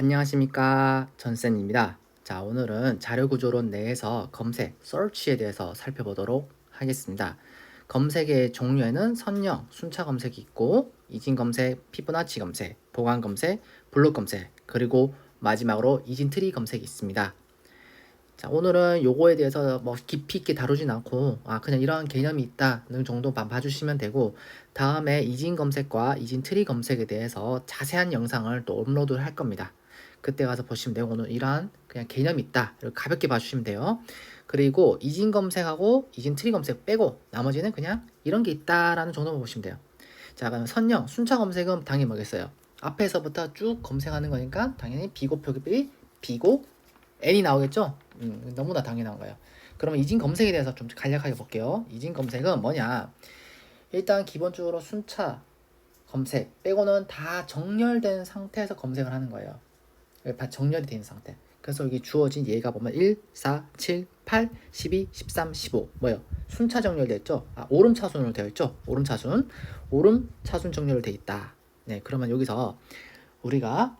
안녕하십니까 전센입니다. 자 오늘은 자료구조론 내에서 검색, search에 대해서 살펴보도록 하겠습니다. 검색의 종류에는 선형, 순차 검색이 있고 이진 검색, 피부나치 검색, 보관 검색, 블록 검색 그리고 마지막으로 이진 트리 검색이 있습니다. 자 오늘은 요거에 대해서 뭐 깊이 있게 다루진 않고 아 그냥 이러한 개념이 있다는 정도만 봐주시면 되고 다음에 이진 검색과 이진 트리 검색에 대해서 자세한 영상을 또 업로드를 할 겁니다. 그때 가서 보시면 되고 오늘 이러한 그냥 개념이 있다 이렇게 가볍게 봐주시면 돼요. 그리고 이진 검색하고 이진 트리 검색 빼고 나머지는 그냥 이런 게 있다라는 정도만 보시면 돼요. 자 그럼 선형 순차 검색은 당연히 뭐겠어요? 앞에서부터 쭉 검색하는 거니까 당연히 비고 표기비 비고 n이 나오겠죠? 음, 너무나 당연한 거예요. 그러면 이진 검색에 대해서 좀 간략하게 볼게요. 이진 검색은 뭐냐? 일단 기본적으로 순차 검색 빼고는 다 정렬된 상태에서 검색을 하는 거예요. 다 정렬이 된 상태. 그래서 여기 주어진 예가 보면 1, 4, 7, 8, 12, 13, 15 뭐요? 순차 정렬됐죠? 아, 오름 차순으로 되어 있죠? 오름 차순. 오름 차순 정렬 되어 있다. 네, 그러면 여기서 우리가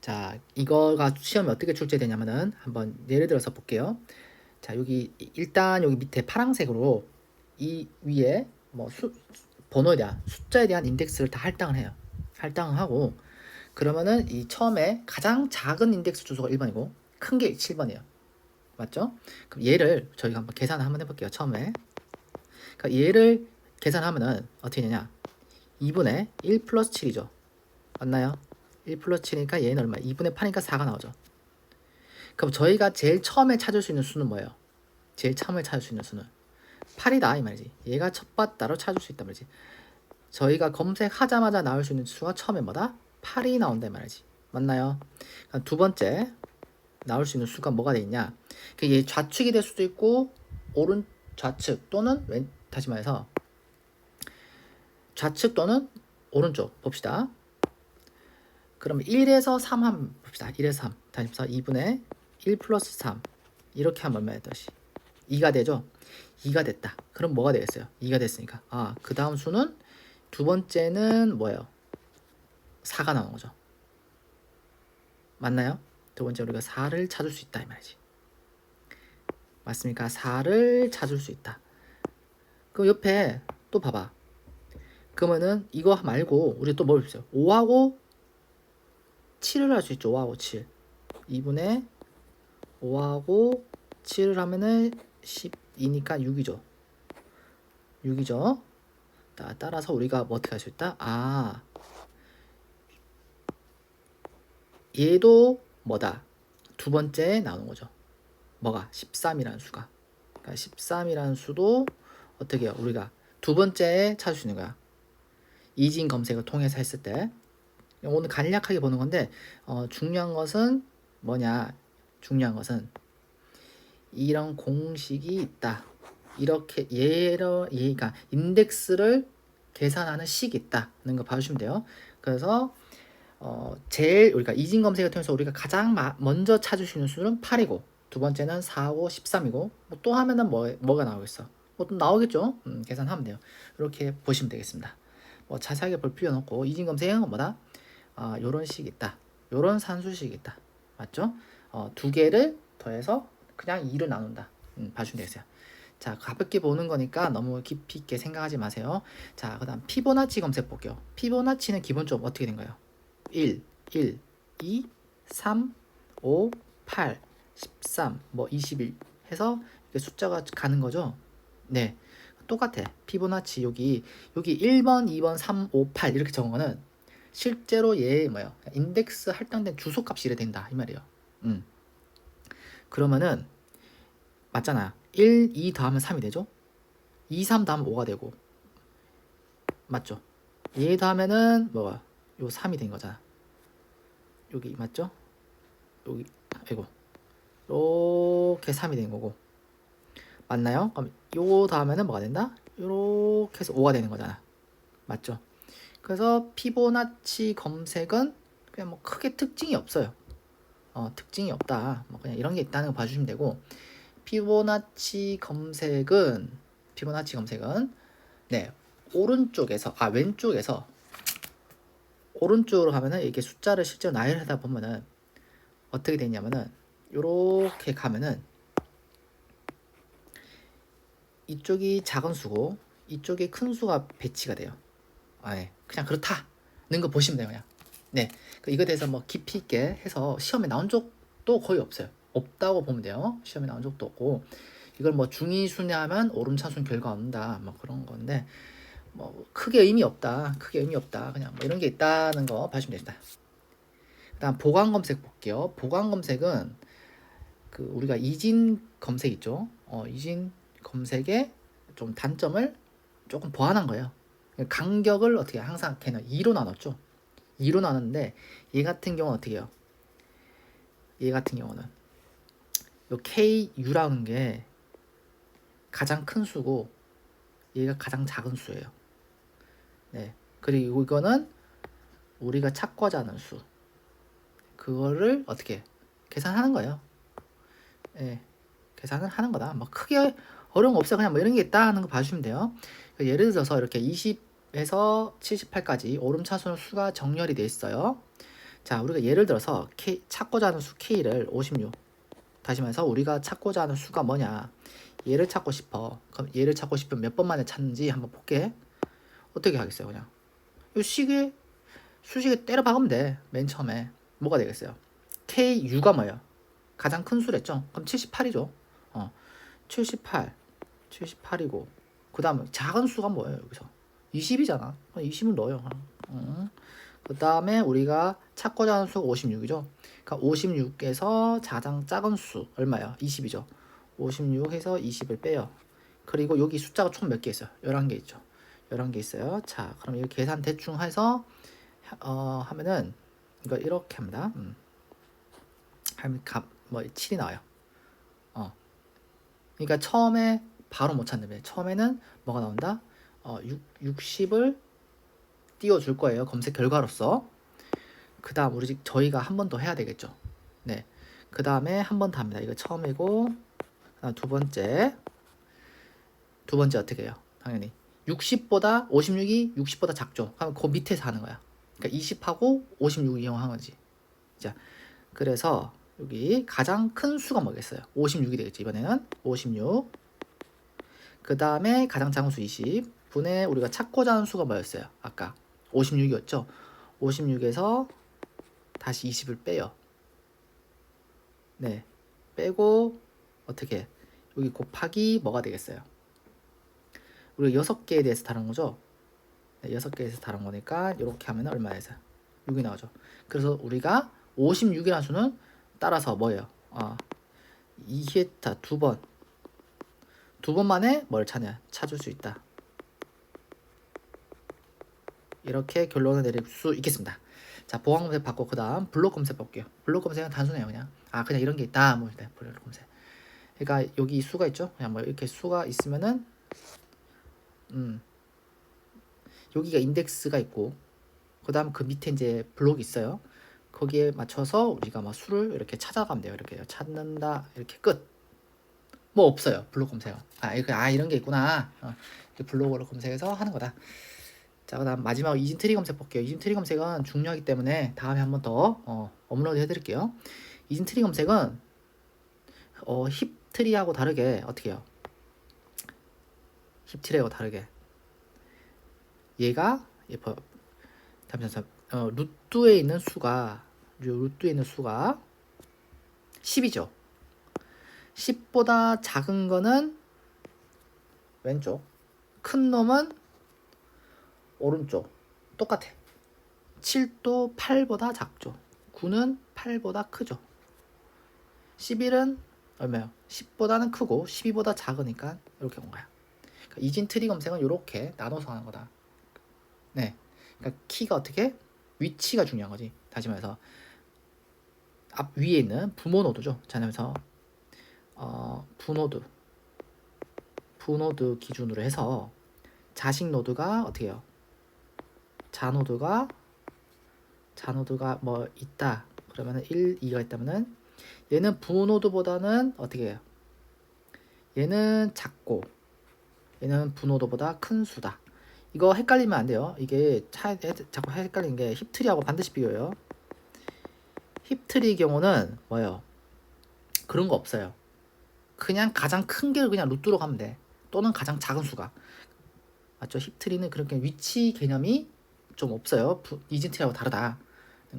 자, 이거가 시험에 어떻게 출제되냐면은 한번 예를 들어서 볼게요. 자, 여기 일단 여기 밑에 파란색으로 이 위에 뭐 수, 번호에 대한 숫자에 대한 인덱스를 다 할당을 해요. 할당을 하고 그러면은 이 처음에 가장 작은 인덱스 주소가 1번이고 큰 게 7번이에요. 맞죠? 그럼 얘를 저희가 한번 계산을 한번 해볼게요. 처음에 그러니까 얘를 계산하면은 어떻게 되냐? 2분의 1 플러스 7이죠. 맞나요? 1 플러스 7이니까 얘는 얼마? 2분의 8이니까 4가 나오죠. 그럼 저희가 제일 처음에 찾을 수 있는 수는 뭐예요? 제일 처음에 찾을 수 있는 수는 8이다 이 말이지. 얘가 첫 바따로 찾을 수 있단 말이지. 저희가 검색하자마자 나올 수 있는 수가 처음에 뭐다? 8이 나온다 이 말이지. 맞나요? 그럼 두 번째 나올 수 있는 수가 뭐가 돼 있냐? 그얘 좌측이 될 수도 있고 오른 좌측 또는 왼 다시 말해서 좌측 또는 오른쪽 봅시다. 그러면 1에서 3 한번 봅시다. 1에서 3. 다시 해서 2분의 1 플러스 3. 이렇게 얼마 됐다시? 2가 되죠? 2가 됐다. 그럼 뭐가 되겠어요? 2가 됐으니까. 아, 그 다음 수는 두 번째는 뭐예요? 4가 나오는 거죠. 맞나요? 두 번째 우리가 4를 찾을 수 있다 이 말이지. 맞습니까? 4를 찾을 수 있다. 그럼 옆에 또 봐봐. 그러면은 이거 말고 우리 또 뭘 있어요? 5하고 7을 할 수 있죠. 5하고 7. 2분의 5하고 7을 하면은 12니까 6이죠. 6이죠. 따라서 우리가 뭐 어떻게 할 수 있다? 아, 얘도 뭐다? 두 번째 나오는 거죠. 뭐가? 13이라는 수가. 그러니까 13이라는 수도 어떻게 해요? 우리가 두 번째에 찾을 수 있는 거야. 이진 검색을 통해서 했을 때. 오늘 간략하게 보는 건데 어, 중요한 것은 뭐냐? 중요한 것은 이런 공식이 있다. 이렇게 얘를 얘가 인덱스를 계산하는 식이 있다는 거 봐주시면 돼요. 그래서 어, 제일 우리가 이진 검색을 통해서 우리가 가장 마, 먼저 있는 수는 8이고 두 번째는 4하고 13이고 뭐 또 하면은 뭐, 뭐가 나오겠어? 뭐 또 나오겠죠? 음, 계산하면 돼요. 이렇게 보시면 되겠습니다. 뭐 자세하게 볼 필요는 없고 이진 검색은 뭐다? 아, 요런 식이 있다. 요런 산수식이 있다. 맞죠? 어, 두 개를 더해서 그냥 2를 나눈다. 음, 봐주면 되겠어요. 자, 가볍게 보는 거니까 너무 깊이 있게 생각하지 마세요. 자, 그 다음 피보나치 검색 볼게요. 피보나치는 기본적으로 어떻게 된가요? 1, 1, 2, 3, 5, 8, 13, 뭐 21 해서 숫자가 가는 거죠. 네. 똑같아. 피보나치 여기 여기 1번, 2번, 3, 5, 8 이렇게 적은 거는 실제로 얘 뭐예요? 인덱스 할당된 주소 값이 이래 된다 이 말이에요. 음. 그러면은 맞잖아. 1, 2 더하면 3이 되죠? 2, 3 더하면 5가 되고 맞죠? 얘 더하면은 뭐가 요 3이 된 거잖아. 여기 맞죠? 여기 아이고 이렇게 3이 된 거고 맞나요? 그럼 요 다음에는 뭐가 된다? 이렇게 해서 5가 되는 거잖아. 맞죠? 그래서 피보나치 검색은 그냥 뭐 크게 특징이 없어요. 어, 특징이 없다. 뭐 그냥 이런 게 있다는 거 봐주시면 되고 피보나치 검색은 피보나치 검색은 네 오른쪽에서 아 왼쪽에서 오른쪽으로 가면은 이게 숫자를 실제로 나열하다 보면은 어떻게 되냐면은 요렇게 가면은 이쪽이 작은 수고 이쪽이 큰 수가 배치가 돼요. 아, 예. 그냥 그렇다는 거 보시면 돼요. 그냥. 네. 그 이거에 대해서 뭐 깊이 있게 해서 시험에 나온 적도 거의 없어요. 없다고 보면 돼요. 시험에 나온 적도 없고 이걸 뭐 중위 순위하면 오름차순 결과 얻는다 뭐 그런 건데 뭐 크게 의미 없다. 크게 의미 없다. 그냥 뭐 이런 게 있다는 거 봐주면 됩니다. 그다음 보강 검색 볼게요. 보강 검색은 그 우리가 이진 검색 있죠. 어, 이진 검색의 좀 단점을 조금 보완한 거예요. 간격을 어떻게 항상 걔는 2로 나눴죠. 2로 나눴는데 얘 같은 경우는 어떻게 해요? 얘 같은 경우는 요 KU라는 게 가장 큰 수고 얘가 가장 작은 수예요. 네. 그리고 이거는 우리가 찾고자 하는 수. 그거를 어떻게 계산하는 거예요. 예. 계산을 하는 거다. 뭐 크게 어려운 거 없어요. 그냥 뭐 이런 게 있다 하는 거 봐주시면 돼요. 그 예를 들어서 이렇게 20에서 78까지 오름차순 수가 정렬이 돼 있어요. 자, 우리가 예를 들어서 K, 찾고자 하는 수 K를 56. 다시 말해서 우리가 찾고자 하는 수가 뭐냐. 얘를 찾고 싶어. 그럼 얘를 찾고 싶으면 몇 번 만에 찾는지 한번 볼게. 어떻게 하겠어요, 그냥. 이 시계, 수식에 때려 박으면 돼. 맨 처음에. 뭐가 되겠어요? KU가 뭐예요? 가장 큰 수랬죠? 그럼 78이죠. 어. 78. 78이고. 그 다음에 작은 수가 뭐예요, 여기서? 20이잖아. 20은 넣어요. 어. 그 다음에 우리가 찾고자 하는 수가 56이죠. 그러니까 56에서 가장 작은 수 얼마야? 20이죠. 56에서 20을 빼요. 그리고 여기 숫자가 총 몇 개 있어요? 11개 있죠. 11개 있어요. 자, 그럼 이거 계산 대충 해서 어, 하면은 이거 이렇게 합니다. 음. 하면 값, 뭐 7이 나와요. 어. 그러니까 처음에 바로 못 찾는데 처음에는 뭐가 나온다? 어, 6, 60을 띄워줄 거예요. 검색 결과로서. 그 다음 우리 저희가 한 번 더 해야 되겠죠. 네. 그 다음에 한 번 더 합니다. 이거 처음이고 두 번째 두 번째 어떻게 해요? 당연히 60보다 56이 60보다 작죠. 그럼 그 밑에서 하는 거야. 그러니까 20하고 56 이용한 거지. 자, 그래서 여기 가장 큰 수가 뭐겠어요? 56이 되겠지. 이번에는 56. 그 다음에 가장 작은 수 20. 분의 우리가 찾고자 하는 수가 뭐였어요? 아까 56이었죠. 56에서 다시 20을 빼요. 네. 빼고 어떻게 여기 곱하기 뭐가 되겠어요? 우리가 여섯 개에 대해서 다른 거죠. 네, 여섯 개에서 다른 거니까 이렇게 하면 얼마에 서 6이 나오죠. 그래서 우리가 56이라는 수는 따라서 뭐예요? 아, 2회타 두 번. 두 번 만에 뭘 찾냐? 찾을 수 있다. 이렇게 결론을 내릴 수 있겠습니다. 자, 보안 검색 받고 그다음 블록 검색 볼게요. 블록 검색은 단순해요, 그냥. 아, 그냥 이런 게 있다. 뭐 일단 블록 검색. 그러니까 여기 수가 있죠. 그냥 뭐 이렇게 수가 있으면은 음. 여기가 인덱스가 있고 그 다음 그 밑에 이제 블록이 있어요. 거기에 맞춰서 우리가 막 수를 이렇게 찾아가면 돼요. 이렇게 찾는다. 이렇게 끝. 뭐 없어요. 블록 검색. 아, 이거 아 이런 게 있구나. 어, 블록으로 검색해서 하는 거다. 자, 그 다음 마지막 이진 트리 검색 볼게요. 이진 트리 검색은 중요하기 때문에 다음에 한 번 더 어, 업로드 해드릴게요. 이진 트리 검색은 어, 힙 트리하고 다르게 어떻게 해요? 힙 트리하고 다르게 얘가 잠시만 어, 루트에 있는 수가 루트에 있는 수가 10이죠. 10보다 작은 거는 왼쪽, 큰 놈은 오른쪽. 똑같아. 7도 8보다 작죠. 9는 8보다 크죠. 11은 얼마요? 10보다는 크고 12보다 작으니까 이렇게 온 거야. 그러니까 이진 트리 검색은 이렇게 나눠서 하는 거다. 네. 그러니까 키가 어떻게? 위치가 중요한 거지. 다시 말해서 앞 위에 있는 부모 노드죠. 자, 그래서 어, 부노드 부노드 기준으로 해서 자식 노드가 어떻게 해요? 자노드가 자노드가 뭐 있다. 그러면은 1, 2가 있다면은 얘는 부노드보다는 어떻게 해요? 얘는 작고 얘는 부노드보다 큰 수다. 이거 헷갈리면 안 돼요. 이게 차, 자꾸 헷갈리는 게 힙트리하고 반드시 비교해요. 힙트리 경우는 뭐예요? 그런 거 없어요. 그냥 가장 큰 게 그냥 루트로 가면 돼. 또는 가장 작은 수가. 맞죠? 힙트리는 그렇게 위치 개념이 좀 없어요. 부- 이진트리하고 다르다.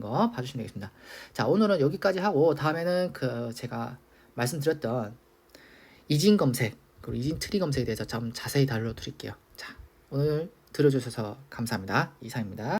거 봐주시면 되겠습니다. 자, 오늘은 여기까지 하고 다음에는 그 제가 말씀드렸던 이진 검색 그리고 이진 트리 검색에 대해서 좀 자세히 다뤄드릴게요. 자, 오늘 들어주셔서 감사합니다. 이상입니다.